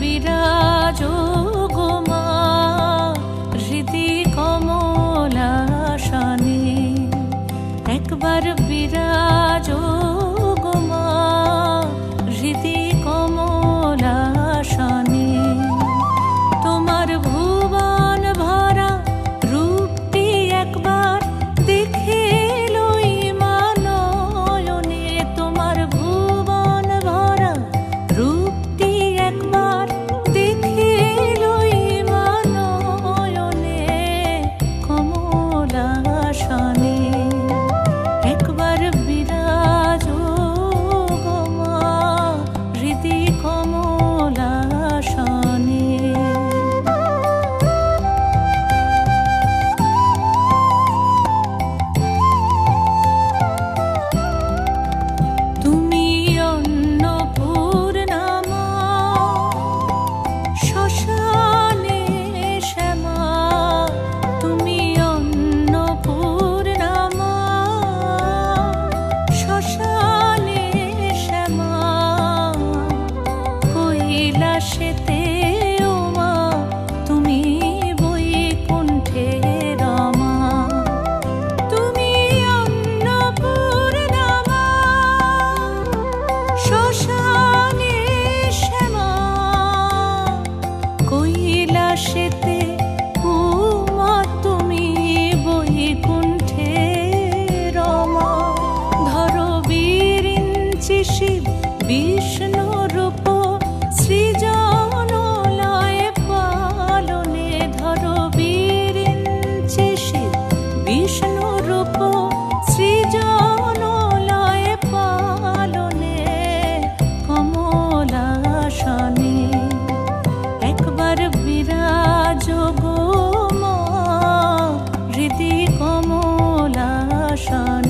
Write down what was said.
বিরাজো আকাশেতে উমা তুমি বই কুণ্ঠে রমা। ধর বীর শিব, বিষ্ণু রূপ, সৃজন লয় পালনে। ধর শিব, বিষ্ণু রূপ, সৃজন কমলাশান